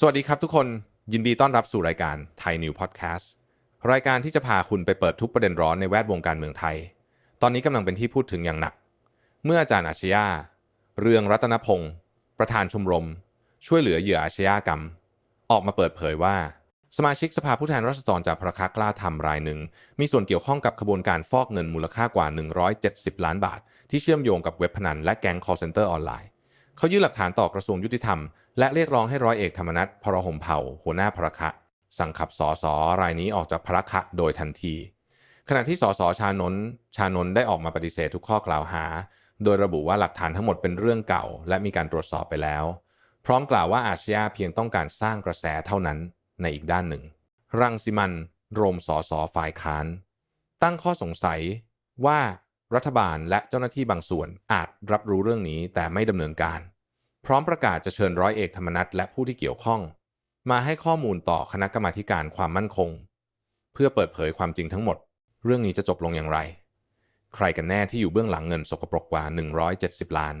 สวัสดีครับทุกคนยินดีต้อนรับสู่รายการไทยนิวพอดแคสต์รายการที่จะพาคุณไปเปิดทุกประเด็นร้อนในแวดวงการเมืองไทย ตอนนี้กำลังเป็นที่พูดถึงอย่างหนัก เมื่ออาจารย์อาชญาเรืองรัตนพงศ์ประธานชมรม ช่วยเหลือเหยื่ออาชญากรรม ออกมาเปิดเผยว่า สมาชิกสภาผู้แทนราษฎรจากพรรคากล้าทำรายหนึ่ง มีส่วนเกี่ยวข้องกับขบวนการฟอกเงินมูลค่ากว่า 170 ล้านบาท ที่เชื่อมโยงกับเว็บพนันและแก๊ง call center ออนไลน์ เขายื่นหลักฐานต่อกระทรวงยุติธรรม และเรียกร้องให้ร้อยเอกธรรมนัฐพรหมเผ่า หัวหน้าพรคะ สั่งขับสอสอรายนี้ออกจากพรคะโดยทันที ขณะที่สสชานนท์ชานนท์ได้ออกมาปฏิเสธทุกข้อกล่าวหา โดยระบุว่าหลักฐานทั้งหมดเป็นเรื่องเก่า และมีการตรวจสอบไปแล้ว พร้อมกล่าวว่าอาชญาเพียงต้องการสร้างกระแสเท่านั้นในอีกด้านหนึ่ง รังสิมันโรมสอสอฝ่ายค้าน ตั้งข้อสงสัยว่า รัฐบาลและเจ้าหน้าที่บางส่วนอาจรับรู้เรื่องนี้แต่ไม่ดำเนินการ พร้อมประกาศจะเชิญร้อยเอกธรรมนัฐและผู้ที่เกี่ยวข้อง มาให้ข้อมูลต่อคณะกรรมาการความมั่นคง เพื่อเปิดเผยความจริงทั้งหมด เรื่องนี้จะจบลงอย่างไร ใครกันแน่ที่อยู่เบื้องหลังเงินสกปรกกว่า 170 ล้าน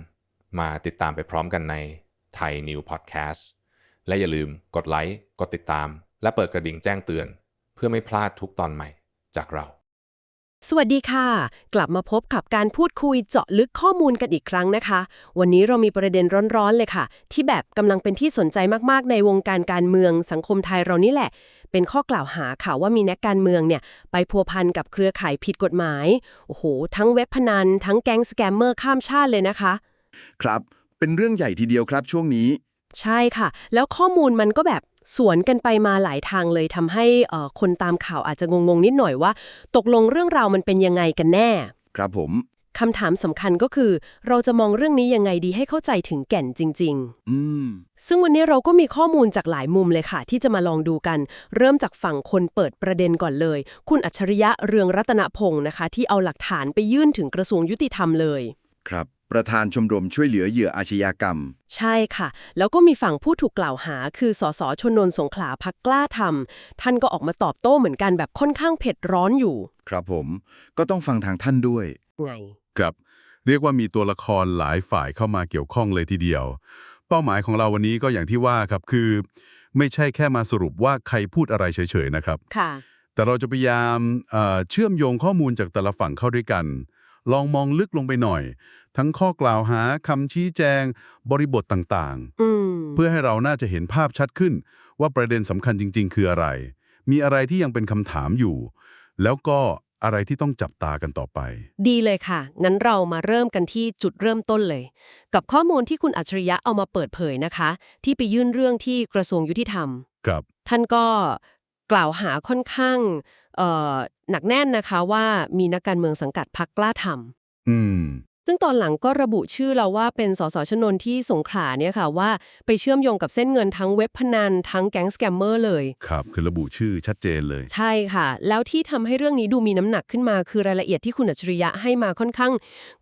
มาติดตามไปพร้อมกันในไทยนิวพอดแคสต์และอย่าลืมกดไลค์กดติดตาม และเปิดกระดิ่งแจ้งเตือน เพื่อไม่พลาดทุกตอนใหม่จากเรา สวัสดีค่ะ กลับมาพบกับการพูดคุยเจาะลึกข้อมูลกันอีกครั้งนะคะ วันนี้เรามีประเด็นร้อนๆเลยค่ะ ที่แบบกำลังเป็นที่สนใจมากๆ ในวงการการเมืองสังคมไทยเรานี่แหละ เป็นข้อกล่าวหาค่ะว่ามีนักการเมืองเนี่ย ไปพัวพันกับเครือข่ายผิดกฎหมาย โอ้โห ทั้งเว็บพนัน ทั้งแก๊งสแกมเมอร์ข้ามชาติเลยนะคะ ครับ เป็นเรื่องใหญ่ทีเดียวครับช่วงนี้ ใช่ค่ะ แล้วข้อมูลมันก็แบบ สวนกันไปมาหลายทางเลยทำให้เอ่อคนตามข่าวอาจจะงงๆนิดหน่อยว่า ตกลงเรื่องราวมันเป็นยังไงกันแน่ ครับผมคำถามสำคัญก็คือ เราจะมองเรื่องนี้ยังไงดีให้เข้าใจถึงแก่นจริงอืมๆซึ่งวันนี้เราก็มีข้อมูลจากหลายมุมเลยค่ะ ที่จะมาลองดูกัน เริ่มจากฝั่งคนเปิดประเด็นก่อนเลย คุณอัจฉริยะเรืองรัตนพงศ์นะคะ ที่เอาหลักฐานไปยื่นถึงกระทรวงยุติธรรมเลย ครับ ประธานชมรมช่วยเหลือเหยื่ออาชญากรรม ใช่ค่ะ แล้วก็มีฝั่งผู้ถูกกล่าวหา คือสสชนนท์สงขลาพักกล้าทำท่านก็ออกมาตอบโต้เหมือนกันแบบค่อนข้างเผ็ดร้อนอยู่ ครับผม ก็ต้องฟังทางท่านด้วย ไง ครับ เรียกว่ามีตัวละครหลายฝ่ายเข้ามาเกี่ยวข้องเลยทีเดียว เป้าหมายของเราวันนี้ก็อย่างที่ว่าครับคือ ไม่ใช่แค่มาสรุปว่าใครพูดอะไรเฉยๆนะครับ ค่ะ แต่เราจะพยายามเอ่อเชื่อมโยงข้อมูลจากแต่ละฝั่งเข้าด้วยกัน ลองมองลึกลงไปหน่อย ทั้งข้อกล่าวหาคำชี้แจง บริบทต่างอืมๆเพื่อให้เราน่าจะเห็นภาพชัดขึ้น ว่าประเด็นสำคัญจริง ๆ คืออะไร มีอะไรที่ยังเป็นคำถามอยู่ แล้วก็อะไรที่ต้องจับตากันต่อไป ดีเลยค่ะ งั้นเรามาเริ่มกันที่จุดเริ่มต้นเลย กับข้อมูลที่คุณอัจฉริยะเอามาเปิดเผยนะคะ ที่ไปยื่นเรื่องที่กระทรวงยุติธรรม ครับ ท่านก็กล่าวหาค่อนข้างเอ่อหนักแน่นนะคะว่ามีนักการเมืองสังกัดพักกล้าทำอืม ซึ่งตอนหลังก็ระบุชื่อเราว่าเป็นสสชนนที่สงขลาเนี่ยค่ะว่าไปเชื่อมโยงกับเส้นเงินทั้งเว็บพนันทั้งแก๊งสแกมเมอร์เลย ครับ คือระบุชื่อชัดเจนเลย ใช่ค่ะ แล้วที่ทำให้เรื่องนี้ดูมีน้ำหนักขึ้นมาคือรายละเอียดที่คุณอัจฉริยะให้มาค่อนข้าง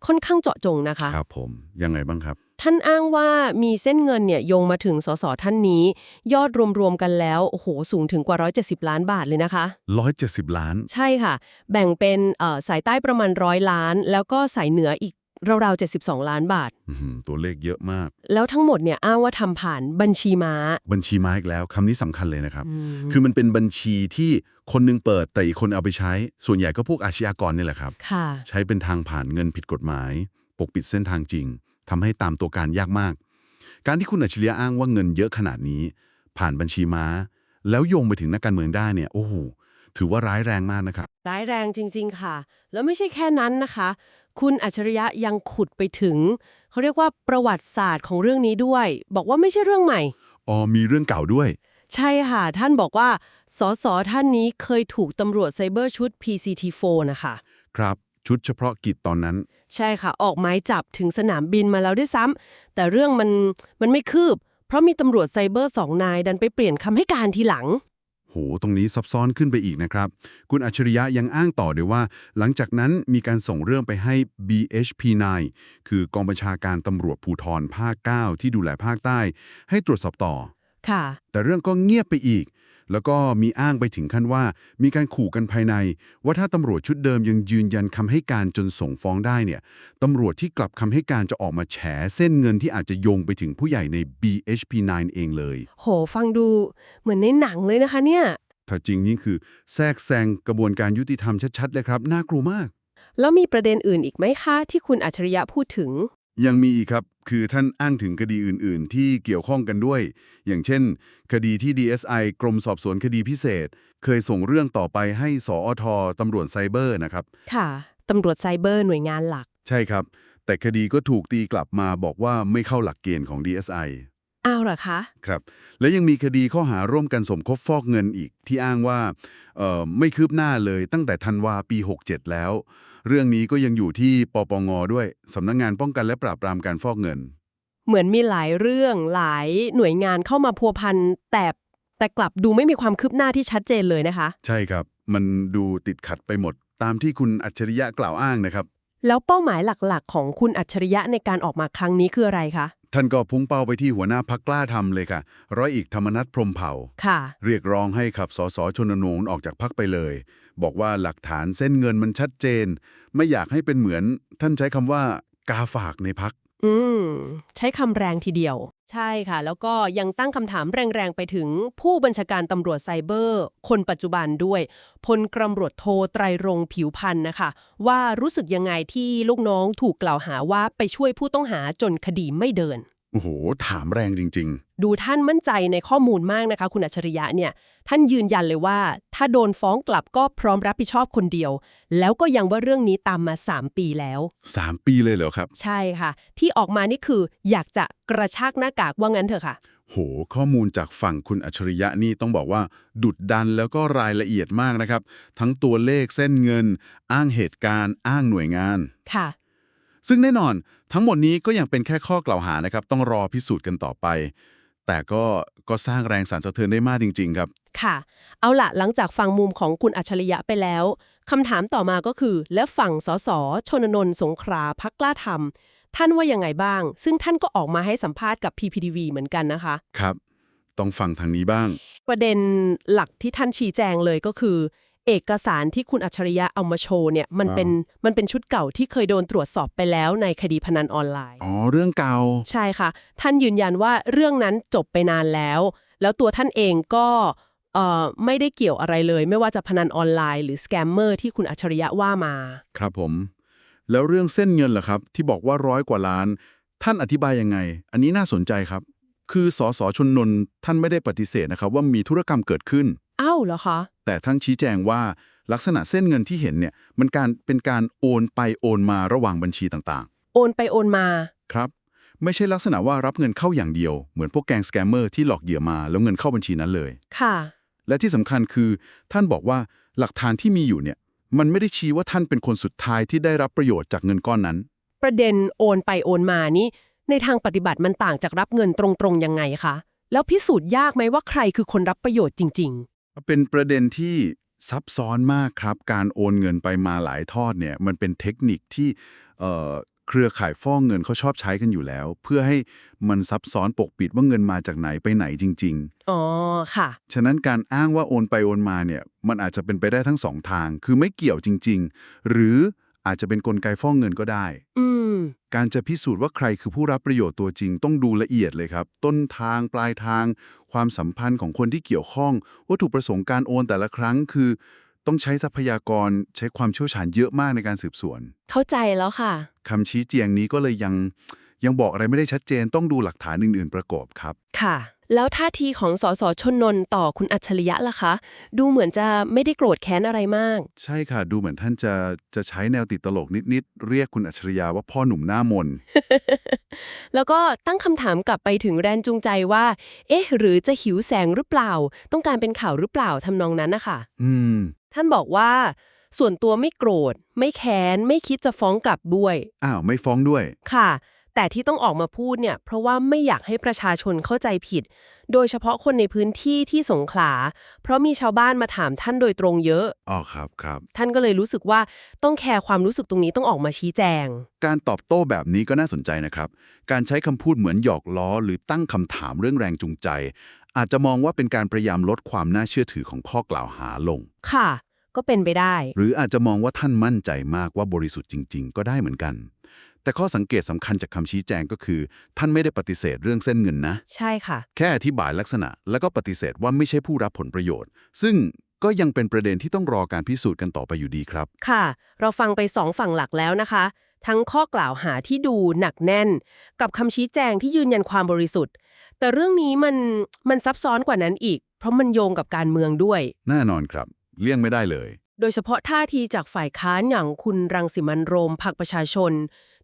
ค่อนข้างเจาะจงนะคะ ครับผม ยังไงบ้างครับท่านอ้างว่ามีเส้นเงินเนี่ยโยงมาถึงสสท่านนี้ ยอดรวมๆกันแล้ว โอ้โห สูงถึงกว่า 170 ล้านบาทเลยนะคะ 170 ล้าน ใช่ค่ะ แบ่งเป็นเอ่อสายใต้ประมาณร้อยล้าน แล้วก็สายเหนืออีก ราวๆ72 ล้านบาท อื้อหือตัวเลขเยอะมาก แล้วทั้งหมดเนี่ยอ้างว่าทำผ่านบัญชีม้า บัญชีม้าอีกแล้วคำนี้สำคัญเลยนะครับอืมคือมันเป็นบัญชีที่คนหนึงเปิดแต่อีกคนเอาไปใช้ ส่วนใหญ่ก็พวกอาชญากรนี่แหละครับ ค่ะ ใช้เป็นทางผ่านเงินผิดกฎหมาย ปกปิดเส้นทางจริงทำให้ตามตัวการยากมาก การที่คุณอัจฉริยะอ้างว่าเงินเยอะขนาดนี้ ผ่านบัญชีม้า แล้วโยงไปถึงนักการเมืองได้เนี่ยโอ้โหถือว่าร้ายแรงมากนะครับ ร้ายแรงจริง ๆ ค่ะ แล้วไม่ใช่แค่นั้นนะคะ คุณอัจฉริยะยังขุดไปถึง เขาเรียกว่าประวัติศาสตร์ของเรื่องนี้ด้วย บอกว่าไม่ใช่เรื่องใหม่ อ๋อมีเรื่องเก่าด้วย ใช่ค่ะ ท่านบอกว่าสสท่านนี้เคยถูกตำรวจไซเบอร์ชุด PCT4 นะคะ ครับชุดเฉพาะกิจตอนนั้น ใช่ค่ะ ออกหมายจับถึงสนามบินมาแล้วด้วยซ้ำแต่เรื่องมันมันไม่คืบ เพราะมีตำรวจไซเบอร์สองนายดันไปเปลี่ยนคำให้การทีหลัง โห ตรงนี้ซับซ้อนขึ้นไปอีกนะครับ คุณอัจฉริยะยังอ้างต่อด้วยว่า หลังจากนั้นมีการส่งเรื่องไปให้ BHP9 คือกองบัญชาการตำรวจภูธรภาค 9 ที่ดูแลภาคใต้ ให้ตรวจสอบต่อ ค่ะ แต่เรื่องก็เงียบไปอีก แล้วก็มีอ้างไปถึงขั้นว่า มีการขู่กันภายใน ว่าถ้าตำรวจชุดเดิมยังยืนยันคำให้การจนส่งฟ้องได้เนี่ยตำรวจที่กลับคำให้การจะออกมาแฉเส้นเงินที่อาจจะโยงไปถึงผู้ใหญ่ใน BHP9 เองเลย โห ฟังดูเหมือนในหนังเลยนะคะเนี่ย ถ้าจริงนี่คือแทรกแซงกระบวนการยุติธรรมชัดๆเลยครับ น่ากลัวมาก แล้วมีประเด็นอื่นอีกไหมคะ ที่คุณอัจฉริยะพูดถึง ยังมีอีกครับ คือท่านอ้างถึงคดีอื่น ๆ ที่เกี่ยวข้องกันด้วย อย่างเช่น คดีที่ DSI กรมสอบสวนคดีพิเศษ เคยส่งเรื่องต่อไปให้สอทตำรวจไซเบอร์นะครับ ค่ะตำรวจไซเบอร์หน่วยงานหลัก ใช่ครับ แต่คดีก็ถูกตีกลับมาบอกว่าไม่เข้าหลักเกณฑ์ของ DSI อ้าวเหรอคะ ครับ และยังมีคดีข้อหาร่วมกันสมคบฟอกเงินอีกที่อ้างว่าเอ่อไม่คืบหน้าเลยตั้งแต่ธันวาปี 67 แล้ว เรื่องนี้ก็ยังอยู่ที่ปปงด้วยสำนักงงานป้องกันและปราบปรามการฟอกเงิน เหมือนมีหลายเรื่องหลายหน่วยงานเข้ามาพัวพันแต่แต่กลับดูไม่มีความคืบหน้าที่ชัดเจนเลยนะคะ ใช่ครับ มันดูติดขัดไปหมด ตามที่คุณอัจฉริยะกล่าวอ้างนะครับ แล้วเป้าหมายหลักๆ ของคุณอัจฉริยะในการออกมาครั้งนี้คืออะไรคะ ท่านก็พุ่งเป้าไปที่หัวหน้าพักกล้าทำเลยค่ะ ร้อยอีกธรรมนัฐพรหมเผ่า ค่ะ เรียกร้องให้ขับสสชนนูนออกจากพักไปเลย บอกว่าหลักฐานเส้นเงินมันชัดเจน ไม่อยากให้เป็นเหมือน ท่านใช้คำว่ากาฝากในพัก อืม ใช้คำแรงทีเดียว ใช่ค่ะ แล้วก็ยังตั้งคำถามแรง ๆ ไปถึงผู้บัญชาการตำรวจไซเบอร์ คนปัจจุบันด้วย พลกำรวจโทไตรรงผิวพันธ์นะคะ ว่ารู้สึกยังไงที่ลูกน้องถูกกล่าวหาว่าไปช่วยผู้ต้องหาจนคดีไม่เดิน โอ้โห ถามแรงจริงดูท่านมั่นใจในข้อมูลมากนะคะ คุณอัจฉริยะเนี่ย ท่านยืนยันเลยว่า ถ้าโดนฟ้องกลับก็พร้อมรับผิดชอบคนเดียว แล้วก็ยังว่าเรื่องนี้ตามมา 3 ปีแล้วๆ3ปีเลยเหรอครับ ใช่ค่ะ ที่ออกมานี่คืออยากจะกระชากหน้ากากว่างั้นเถอะค่ะ โห ข้อมูลจากฝั่งคุณอัจฉริยะนี่ต้องบอกว่า ดุดดันแล้วก็รายละเอียดมากนะครับ ทั้งตัวเลขเส้นเงิน อ้างเหตุการณ์ อ้างหน่วยงานค่ะ ซึ่งแน่นอนทั้งหมดนี้ก็ยังเป็นแค่ข้อกล่าวหานะครับ ต้องรอพิสูจน์กันต่อไป แต่ก็ก็สร้างแรงสั่นสะเทือนได้มากจริง ๆ ครับ ค่ะ เอาละหลังจากฟังมุมของคุณอัจฉริยะไปแล้วคำถามต่อมาก็คือ และฝั่งสสชนนนท์สงขลาพักกล้าทำท่านว่ายังไงบ้าง ซึ่งท่านก็ออกมาให้สัมภาษณ์กับ PPTV เหมือนกันนะคะครับ ต้องฟังทางนี้บ้าง ประเด็นหลักที่ท่านชี้แจงเลยก็คือ เอกสารที่คุณอัจฉริยะเอามาโชว์เนี่ยมันเป็นมันเป็นชุดเก่าที่เคยโดนตรวจสอบไปแล้วในคดีพนันออนไลน์อ๋อเรื่องเก่า ใช่ค่ะ ท่านยืนยันว่าเรื่องนั้นจบไปนานแล้ว แล้วตัวท่านเองก็เอ่อไม่ได้เกี่ยวอะไรเลย ไม่ว่าจะพนันออนไลน์หรือสแกมเมอร์ที่คุณอัจฉริยะว่ามา ครับผม แล้วเรื่องเส้นเงินล่ะครับ ที่บอกว่าร้อยกว่าล้าน ท่านอธิบายยังไง อันนี้น่าสนใจครับ คือสสชนนนท์ท่านไม่ได้ปฏิเสธนะครับว่ามีธุรกรรมเกิดขึ้น อ้าวเหรอคะ แต่ท่านชี้แจงว่าลักษณะเส้นเงินที่เห็นเนี่ยมันการเป็นการโอนไปโอนมาระหว่างบัญชีต่างโอนไปโอนมา ๆ ครับ ไม่ใช่ลักษณะว่ารับเงินเข้าอย่างเดียว เหมือนพวกแก๊งสแกมเมอร์ที่หลอกเหยื่อมาแล้วเงินเข้าบัญชีนั้นเลย ค่ะ และที่สำคัญคือ ท่านบอกว่าหลักฐานที่มีอยู่เนี่ยมันไม่ได้ชี้ว่าท่านเป็นคนสุดท้ายที่ได้รับประโยชน์จากเงินก้อนนั้น ประเด็นโอนไปโอนมานี่ ในทางปฏิบัติมันต่างจากรับเงินตรงๆยังไงคะ แล้วพิสูจน์ยากไหมว่าใครคือคนรับประโยชน์จริง เป็นประเด็นที่ซับซ้อนมากครับ การโอนเงินไปมาหลายทอดเนี่ยมันเป็นเทคนิคที่เอ่อเครือข่ายฟ้องเงินเขาชอบใช้กันอยู่แล้ว เพื่อให้มันซับซ้อนปกปิดว่าเงินมาจากไหนไปไหนจริง ๆ อ๋อ ค่ะๆฉะนั้นการอ้างว่าโอนไปโอนมาเนี่ยมันอาจจะเป็นไปได้ทั้งสองทาง คือไม่เกี่ยวจริง ๆ หรือ อาจจะเป็นนกลไกฟ้องเงินก็ได้ อืม การจะพิสูจน์ว่าใครคือผู้รับประโยชน์ตัวจริงต้องดูละเอียดเลยครับ ต้นทางปลายทาง ความสัมพันธ์ของคนที่เกี่ยวข้อง วัตถุประสงค์การโอนแต่ละครั้งคือ ต้องใช้ทรัพยากรใช้ความเชี่ยวชาญเยอะมากในการสืบสวน เข้าใจแล้วค่ะ คำชี้แจงนี้ก็เลยยัง ยังบอกอะไรไม่ได้ชัดเจนต้องดูหลักฐานอื่น ๆ ประกอบครับ ค่ะ แล้วท่าทีของสสชนนท์ต่อคุณอัจฉริยะล่ะคะ ดูเหมือนจะไม่ได้โกรธแค้นอะไรมาก ใช่ค่ะ ดูเหมือนท่านจะจะใช้แนวติดตลกนิด ๆ เรียกคุณอัจฉริยะว่าพ่อหนุ่มหน้ามน แล้วก็ตั้งคำถามกลับไปถึงแรงจูงใจว่า เอ๊ะ หรือจะหิวแสงหรือเปล่า ต้องการเป็นข่าวหรือเปล่าทำนองนั้นนะคะอืม ท่านบอกว่า ส่วนตัวไม่โกรธ ไม่แค้น ไม่คิดจะฟ้องกลับด้วย อ้าว ไม่ฟ้องด้วย ค่ะ แต่ที่ต้องออกมาพูดเนี่ย เพราะว่าไม่อยากให้ประชาชนเข้าใจผิด โดยเฉพาะคนในพื้นที่ที่สงขลา เพราะมีชาวบ้านมาถามท่านโดยตรงเยอะ อ๋อครับครับ ท่านก็เลยรู้สึกว่าต้องแคร์ความรู้สึกตรงนี้ต้องออกมาชี้แจง การตอบโต้แบบนี้ก็น่าสนใจนะครับ การใช้คำพูดเหมือนหยอกล้อ หรือตั้งคำถามเรื่องแรงจูงใจ อาจจะมองว่าเป็นการพยายามลดความน่าเชื่อถือของข้อกล่าวหาลง ค่ะ ก็เป็นไปได้ หรืออาจจะมองว่าท่านมั่นใจมากว่าบริสุทธิ์จริง ๆ ก็ได้เหมือนกัน แต่ข้อสังเกตสำคัญจากคำชี้แจงก็คือ ท่านไม่ได้ปฏิเสธเรื่องเส้นเงินนะ ใช่ค่ะ แค่อธิบายลักษณะ แล้วก็ปฏิเสธว่าไม่ใช่ผู้รับผลประโยชน์ ซึ่งก็ยังเป็นประเด็นที่ต้องรอการพิสูจน์กันต่อไปอยู่ดีครับ ค่ะ เราฟังไปสองฝั่งหลักแล้วนะคะ ทั้งข้อกล่าวหาที่ดูหนักแน่น กับคำชี้แจงที่ยืนยันความบริสุทธิ์ แต่เรื่องนี้มันมันซับซ้อนกว่านั้นอีก เพราะมันโยงกับการเมืองด้วย แน่นอนครับ เลี่ยงไม่ได้เลย โดยเฉพาะท่าทีจากฝ่ายค้านอย่างคุณรังสิมันต์โรมพรรคประชาชน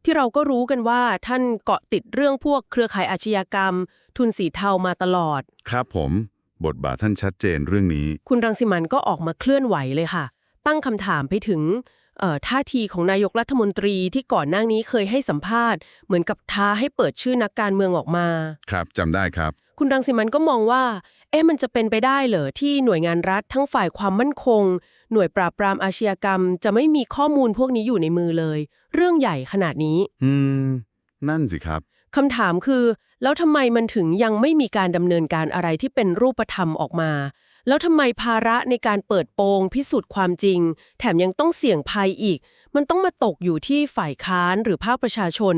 ที่เราก็รู้กันว่าท่านเกาะติดเรื่องพวกเครือข่ายอาชญากรรม ทุนสีเทามาตลอด ครับผม บทบาทท่านชัดเจนเรื่องนี้ คุณรังสิมันต์ก็ออกมาเคลื่อนไหวเลยค่ะ ตั้งคำถามไปถึงเอ่อท่าทีของนายกรัฐมนตรีที่ก่อนหน้านี้เคยให้สัมภาษณ์ เหมือนกับท้าให้เปิดชื่อนักการเมืองออกมา ครับจำได้ครับ คุณรังสิมันต์ก็มองว่า เอ๊ะมันจะเป็นไปได้เหรอที่หน่วยงานรัฐทั้งฝ่ายความมั่นคง หน่วยปราบปรามอาชญากรรม จะไม่มีข้อมูลพวกนี้อยู่ในมือเลย เรื่องใหญ่ขนาดนี้ อืม นั่นสิครับ คำถามคือ แล้วทำไมมันถึงยังไม่มีการดำเนินการอะไรที่เป็นรูปธรรมออกมา แล้วทำไมภาระในการเปิดโปง พิสูจน์ความจริง แถมยังต้องเสี่ยงภัยอีก มันต้องมาตกอยู่ที่ฝ่ายค้านหรือภาคประชาชน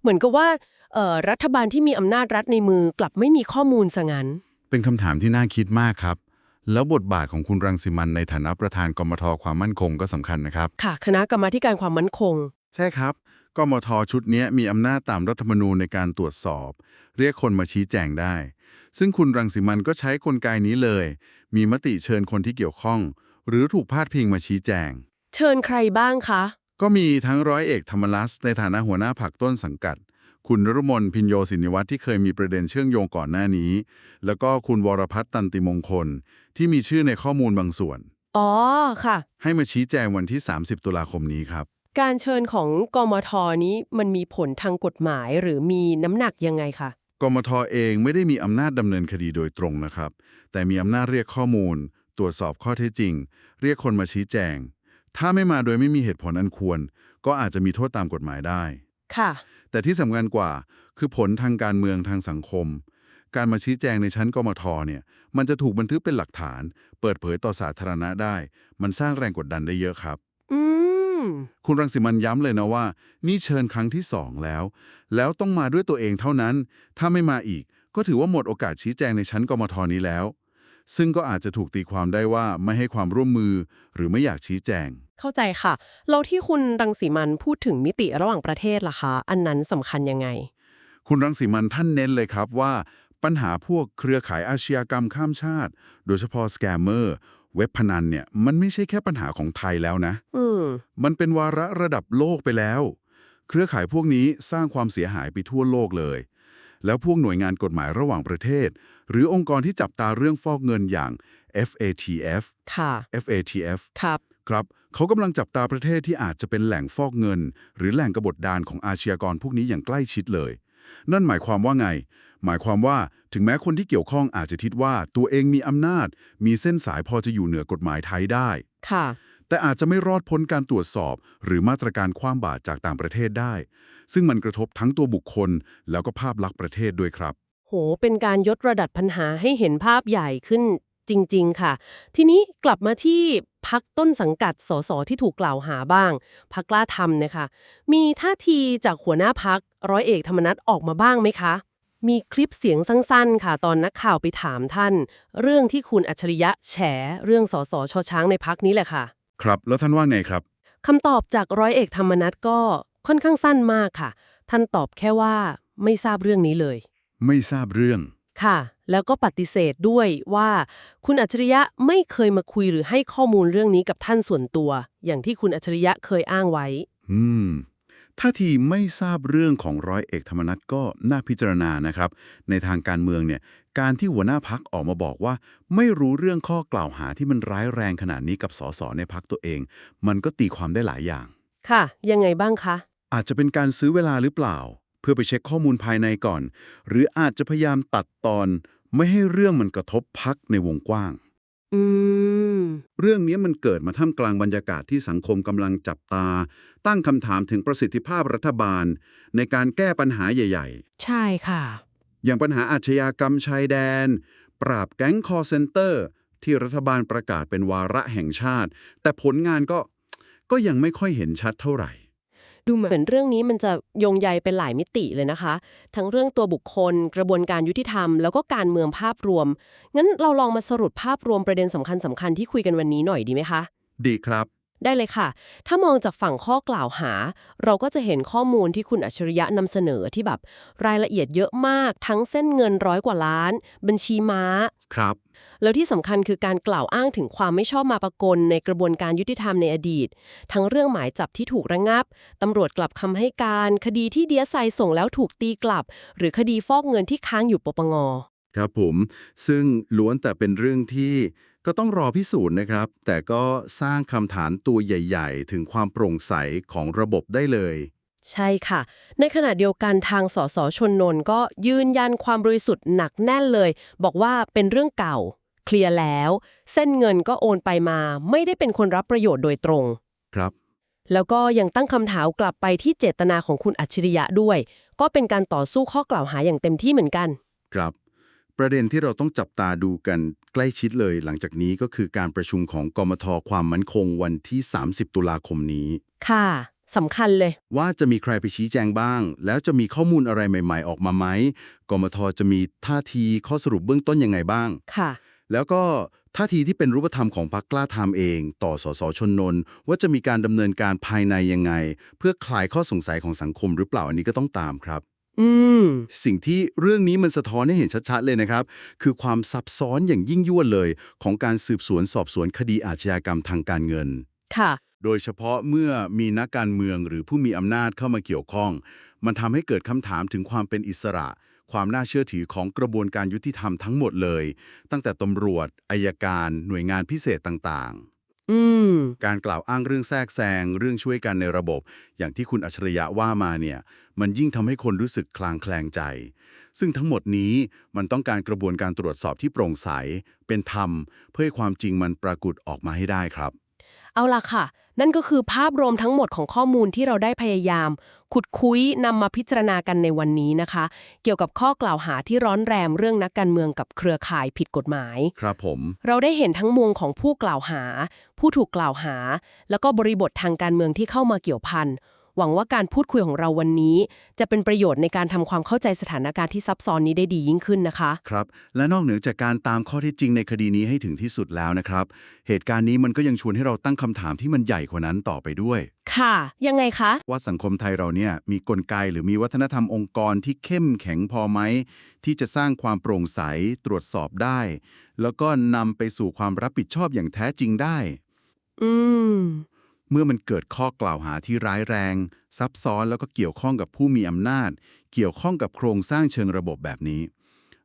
เหมือนกับว่าเอ่อรัฐบาลที่มีอำนาจรัฐในมือกลับไม่มีข้อมูลซะงั้น เป็นคำถามที่น่าคิดมากครับ แล้วบทบาทของคุณรังสิมันต์ในฐานะประธานกมทความมั่นคงก็สำคัญนะครับ ค่ะ คณะกรรมาธิการความมั่นคง ใช่ครับกมทชุดเนี้ยมีอำนาจตามรัฐธรรมนูญในการตรวจสอบ เรียกคนมาชี้แจงได้ ซึ่งคุณรังสิมันต์ก็ใช้กลไกนี้เลย มีมติเชิญคนที่เกี่ยวข้อง หรือถูกพาดพิงมาชี้แจง เชิญใครบ้างคะ ก็มีทั้งร้อยเอกธรรมนัสในฐานะหัวหน้าผักต้นสังกัด คุณนรมนพินโยสินิวัฒน์ที่เคยมีประเด็นเชื่อมโยงก่อนหน้านี้ แล้วก็คุณวรพัฒน์ตันติมงคล ที่มีชื่อในข้อมูลบางส่วน อ๋อค่ะ ให้มาชี้แจงวันที่ 30 ตุลาคมนี้ครับ การเชิญของกมทนี้มันมีผลทางกฎหมายหรือมีน้ำหนักยังไงคะกมทเองไม่ได้มีอำนาจดำเนินคดีโดยตรงนะครับ แต่มีอำนาจเรียกข้อมูล ตรวจสอบข้อเท็จจริง เรียกคนมาชี้แจง ถ้าไม่มาโดยไม่มีเหตุผลอันควร ก็อาจจะมีโทษตามกฎหมายได้ ค่ะ แต่ที่สำคัญกว่าคือผลทางการเมืองทางสังคม การมาชี้แจงในชั้นกมทเนี่ย มันจะถูกบันทึกเป็นหลักฐาน เปิดเผยต่อสาธารณะได้ มันสร้างแรงกดดันได้เยอะครับ อืม คุณรังสิมันย้ำเลยนะว่า นี่เชิญครั้งที่สองแล้ว แล้วต้องมาด้วยตัวเองเท่านั้น ถ้าไม่มาอีก ก็ถือว่าหมดโอกาสชี้แจงในชั้นกมทนี้แล้ว ซึ่งก็อาจจะถูกตีความได้ว่าไม่ให้ความร่วมมือ หรือไม่อยากชี้แจง เข้าใจค่ะ แล้วที่คุณรังสีมันพูดถึงมิติระหว่างประเทศล่ะคะ อันนั้นสำคัญยังไง คุณรังสีมันท่านเน้นเลยครับว่า ปัญหาพวกเครือข่ายอาชญากรรมข้ามชาติ โดยเฉพาะสแกมเมอร์เว็บพนันเนี่ยมันไม่ใช่แค่ปัญหาของไทยแล้วนะอืมมันเป็นวาระระดับโลกไปแล้ว เครือข่ายพวกนี้สร้างความเสียหายไปทั่วโลกเลย แล้วพวกหน่วยงานกฎหมายระหว่างประเทศ หรือองค์กรที่จับตาเรื่องฟอกเงินอย่าง FATF ค่ะ FATF ครับครับเขากำลังจับตาประเทศที่อาจจะเป็นแหล่งฟอกเงิน หรือแหล่งกบฏดานของอาชญากรพวกนี้อย่างใกล้ชิดเลย นั่นหมายความว่าไง หมายความว่าถึงแม้คนที่เกี่ยวข้องอาจจะคิดว่าตัวเองมีอำนาจ มีเส้นสายพอจะอยู่เหนือกฎหมายไทยได้ ค่ะ แต่อาจจะไม่รอดพ้นการตรวจสอบ หรือมาตรการคว้ามบาตรจากต่างประเทศได้ ซึ่งมันกระทบทั้งตัวบุคคล แล้วก็ภาพลักษณ์ประเทศด้วยครับ โห เป็นการยดระดับปัญหาให้เห็นภาพใหญ่ขึ้นจริง ๆ ค่ะ ทีนี้กลับมาที่พักต้นสังกัดสสที่ถูกกล่าวหาบ้าง พักกล้าทำนะคะ มีท่าทีจากหัวหน้าพักร้อยเอกธรรมนัฐออกมาบ้างไหมคะ มีคลิปเสียงสั้นๆ ค่ะ ตอนนักข่าวไปถามท่าน เรื่องที่คุณอัจฉริยะแฉ เรื่องสสชอช้างในพักนี้แหละค่ะครับ แล้วท่านว่าไงครับคำตอบจากร้อยเอกธรรมนัฐก็ค่อนข้างสั้นมากค่ะ ท่านตอบแค่ว่าไม่ทราบเรื่องนี้เลย ไม่ทราบเรื่องค่ะ แล้วก็ปฏิเสธด้วยว่า คุณอัจฉริยะไม่เคยมาคุยหรือให้ข้อมูลเรื่องนี้กับท่านส่วนตัว อย่างที่คุณอัจฉริยะเคยอ้างไว้ อืม ท่าทีไม่ทราบเรื่องของร้อยเอกธรรมนัฐก็น่าพิจารณานะครับ ในทางการเมืองเนี่ยการที่หัวหน้าพักออกมาบอกว่า ไม่รู้เรื่องข้อกล่าวหาที่มันร้ายแรงขนาดนี้กับสสในพักตัวเอง มันก็ตีความได้หลายอย่าง ค่ะ ยังไงบ้างคะ อาจจะเป็นการซื้อเวลาหรือเปล่า เพื่อไปเช็คข้อมูลภายในก่อน หรืออาจจะพยายามตัดตอน ไม่ให้เรื่องมันกระทบพักในวงกว้าง อืม เรื่องนี้มันเกิดมาท่ามกลางบรรยากาศที่สังคมกำลังจับตา ตั้งคำถามถึงประสิทธิภาพรัฐบาล ในการแก้ปัญหาใหญ่ใช่ค่ะๆอย่างปัญหาอาชญากรรมชายแดน ปราบแก๊งคอร์เซนเตอร์ ที่รัฐบาลประกาศเป็นวาระแห่งชาติ แต่ผลงานก็ก็ยังไม่ค่อยเห็นชัดเท่าไหร่ ดูเหมือนเรื่องนี้มันจะโยงใยเป็นหลายมิติเลยนะคะ ทั้งเรื่องตัวบุคคล กระบวนการยุติธรรม แล้วก็การเมืองภาพรวม งั้นเราลองมาสรุปภาพรวมประเด็นสำคัญสำคัญๆที่คุยกันวันนี้หน่อยดีไหมคะ ดีครับ ได้เลยค่ะ ถ้ามองจากฝั่งข้อกล่าวหา เราก็จะเห็นข้อมูลที่คุณอัจฉริยะนำเสนอที่แบบ รายละเอียดเยอะมาก ทั้งเส้นเงินร้อยกว่าล้าน บัญชีม้า ครับ แล้วที่สำคัญคือการกล่าวอ้างถึงความไม่ชอบมาปรากลในกระบวนการยุติธรรมในอดีต ทั้งเรื่องหมายจับที่ถูกระงับตำรวจกลับคำให้การ คดีที่เดียไซส่งแล้วถูกตีกลับ หรือคดีฟอกเงินที่ค้างอยู่ปปงครับผม ซึ่งล้วนแต่เป็นเรื่องที่ก็ต้องรอพิสูจน์นะครับ แต่ก็สร้างคำถามตัวใหญ่ ๆ ถึงความโปร่งใสของระบบได้เลย ใช่ค่ะ ในขณะเดียวกันทางสสชนนนท์ก็ยืนยันความบริสุทธิ์หนักแน่นเลย บอกว่าเป็นเรื่องเก่า เคลียร์แล้ว เส้นเงินก็โอนไปมา ไม่ได้เป็นคนรับประโยชน์โดยตรง ครับ แล้วก็ยังตั้งคำถามกลับไปที่เจตนาของคุณอัจฉริยะด้วย ก็เป็นการต่อสู้ข้อกล่าวหาอย่างเต็มที่เหมือนกัน ครับ ประเด็นที่เราต้องจับตาดูกันใกล้ชิดเลย หลังจากนี้ก็คือการประชุมของกมทความมั่นคงวันที่ 30 ตุลาคมนี้ ค่ะ สำคัญเลย ว่าจะมีใครไปชี้แจงบ้าง แล้วจะมีข้อมูลอะไรใหม่ ๆ ออกมาไหมกมทจะมีท่าทีข้อสรุปเบื้องต้นยังไงบ้าง ค่ะ แล้วก็ท่าทีที่เป็นรูปธรรมของพรรคกล้าทำเอง ต่อสสชนนนท์ว่าจะมีการดำเนินการภายในยังไง เพื่อคลายข้อสงสัยของสังคมหรือเปล่าอันนี้ก็ต้องตามครับ อืม สิ่งที่เรื่องนี้มันสะท้อนให้เห็นชัดๆเลยนะครับ คือความซับซ้อนอย่างยิ่งยวดเลย ของการสืบสวนสอบสวนคดีอาชญากรรมทางการเงิน ค่ะ โดยเฉพาะเมื่อมีนักการเมืองหรือผู้มีอำนาจเข้ามาเกี่ยวข้อง มันทำให้เกิดคำถามถึงความเป็นอิสระ ความน่าเชื่อถือของกระบวนการยุติธรรมทั้งหมดเลย ตั้งแต่ตำรวจอายการ หน่วยงานพิเศษต่างๆอืมการกล่าวอ้างเรื่องแทรกแซงเรื่องช่วยกันในระบบ อย่างที่คุณอัจฉริยะว่ามาเนี่ย มันยิ่งทำให้คนรู้สึกคลางแคลงใจ ซึ่งทั้งหมดนี้มันต้องการกระบวนการตรวจสอบที่โปร่งใส เป็นธรรม เพื่อให้ความจริงมันปรากฏออกมาให้ได้ครับ เอาล่ะค่ะ นั่นก็คือภาพรวมทั้งหมดของข้อมูลที่เราได้พยายาม ขุดคุยนำมาพิจารณากันในวันนี้นะคะ เกี่ยวกับข้อกล่าวหาที่ร้อนแรงเรื่องนักการเมืองกับเครือข่ายผิดกฎหมาย ครับผม เราได้เห็นทั้งมุมของผู้กล่าวหา ผู้ถูกกล่าวหา แล้วก็บริบททางการเมืองที่เข้ามาเกี่ยวพัน หวังว่าการพูดคุยของเราวันนี้ จะเป็นประโยชน์ในการทำความเข้าใจสถานการณ์ที่ซับซ้อนนี้ได้ดียิ่งขึ้นนะคะ ครับ และนอกเหนือจากการตามข้อเท็จจริงในคดีนี้ให้ถึงที่สุดแล้วนะครับ เหตุการณ์นี้มันก็ยังชวนให้เราตั้งคำถามที่มันใหญ่กว่านั้นต่อไปด้วย ค่ะ ยังไงคะ ว่าสังคมไทยเราเนี่ยมีกลไกหรือมีวัฒนธรรมองค์กรที่เข้มแข็งพอไหมที่จะสร้างความโปร่งใสตรวจสอบได้ แล้วก็นำไปสู่ความรับผิดชอบอย่างแท้จริงได้ อืม เมื่อมันเกิดข้อกล่าวหาที่ร้ายแรง ซับซ้อนแล้วก็เกี่ยวข้องกับผู้มีอำนาจ เกี่ยวข้องกับโครงสร้างเชิงระบบแบบนี้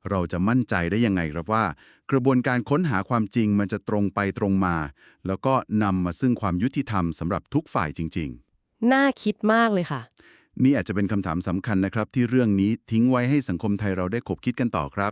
เราจะมั่นใจได้ยังไงครับว่า กระบวนการค้นหาความจริงมันจะตรงไปตรงมา แล้วก็นำมาซึ่งความยุติธรรมสำหรับทุกฝ่ายจริง ๆ น่าคิดมากเลยค่ะ นี่อาจจะเป็นคำถามสำคัญนะครับ ที่เรื่องนี้ทิ้งไว้ให้สังคมไทยเราได้ขบคิดกันต่อครับ